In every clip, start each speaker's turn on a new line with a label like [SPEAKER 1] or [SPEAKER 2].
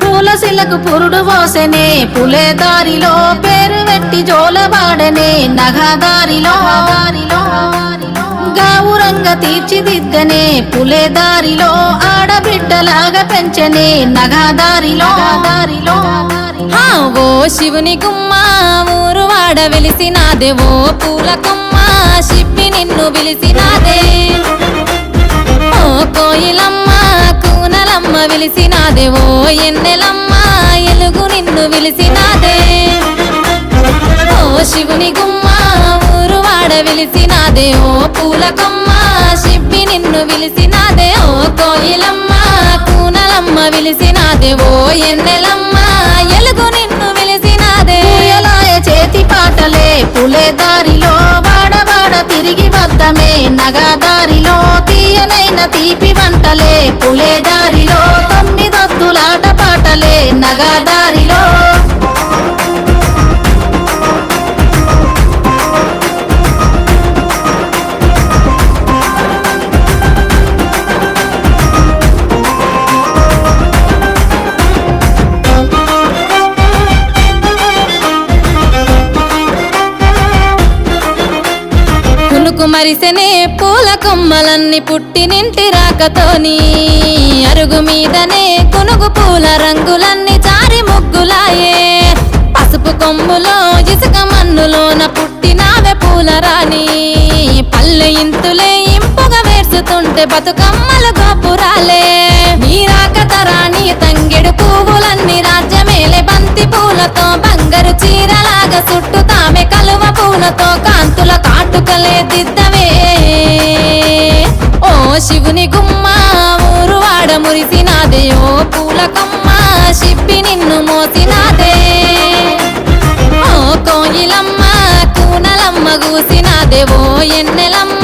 [SPEAKER 1] పూలశిలకు పురుడు పోసెనే పులే దారిలో పేరు వెట్టి జోలబాడనే నగదారిలో దారిలో గావురంగ తీర్చిదిద్దనే పులే దారిలో ఆడబిడ్డలాగా పెంచనే నగదారిలో దారిలో
[SPEAKER 2] ఓ శివుని గుమ్మ ఊరు వాడ వెలిసినాదే ఓ పూల కొమ్మ శిప్పి నిన్ను పిలిసినాదే విలిసినాదేవో ఎన్నెలమ్మా ఎన్నెలమ్మ ఎలుగు నిన్ను విలిసినాదే. ఓ శివుని గుమ్మ ఊరు వాడ విలిసినాదే ఓ పూల కొమ్మ నిన్ను విలిసినాదే ఓ కోయిలమ్మ కూనలమ్మ విలిసినాదే ఓ ఎన్నెలమ్మ ఎలుగు నిన్ను విలిసినాదే.
[SPEAKER 1] ఎలాయ చేతి పాటలే పులే దారిలో వాడవాడ తిరిగి వద్దమే నగదారిలో తీయనైన తీపి వంటలే పులే దారి
[SPEAKER 2] కునుకు మరిసెనే పూల కొమ్మలన్నీ పుట్టినింటి రాకతోని అరుగు మీదనే కునుగు పూల రంగులన్నీ చారి ముగ్గులాయే. పసుపు కొమ్ములో ఇసుక మన్నులోన పుట్టినావే పూల రాణి. పల్లె ఇంతులే ఇంపుగా వేర్చుతుంటే బతుకమ్మల గోపురాలే. నీరాకత రాణి తంగెడు పువ్వులన్నీ రాజ్యమేలే. బంతి పూలతో బంగారు చీరలాగా చుట్టుతామె కలువ పూలతో కా కాటుకలే ఓ శివుని గుమ్మ ఊరు వాడ మురిసినాదే ఓ పూల కొమ్మ శిప్పి నిన్ను మోసినాదే ఓ కోయిలమ్మ కూనలమ్మ గూసినాదే ఓ ఎన్నెలమ్మ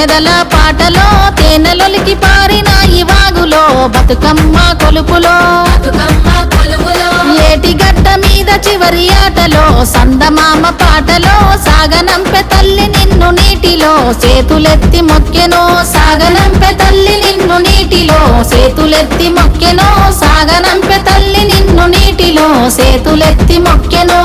[SPEAKER 2] మెదల పాటలో
[SPEAKER 1] తేనెలొలికి ఈ వాగులో బతుకమ్మ కొలుపులో.
[SPEAKER 2] బతుకమ్మ
[SPEAKER 1] ఏటి గడ్డ మీద చివరి ఆటలో సందమామ పాటలో సాగనంపె తల్లి నిన్ను నీటిలో సేతులెత్తి మొక్కెనో సాగనంపె తల్లి నిన్ను నీటిలో సేతులెత్తి మొక్కెనో సాగనంపె తల్లి నిన్ను నీటిలో సేతులెత్తి మొక్కెనో.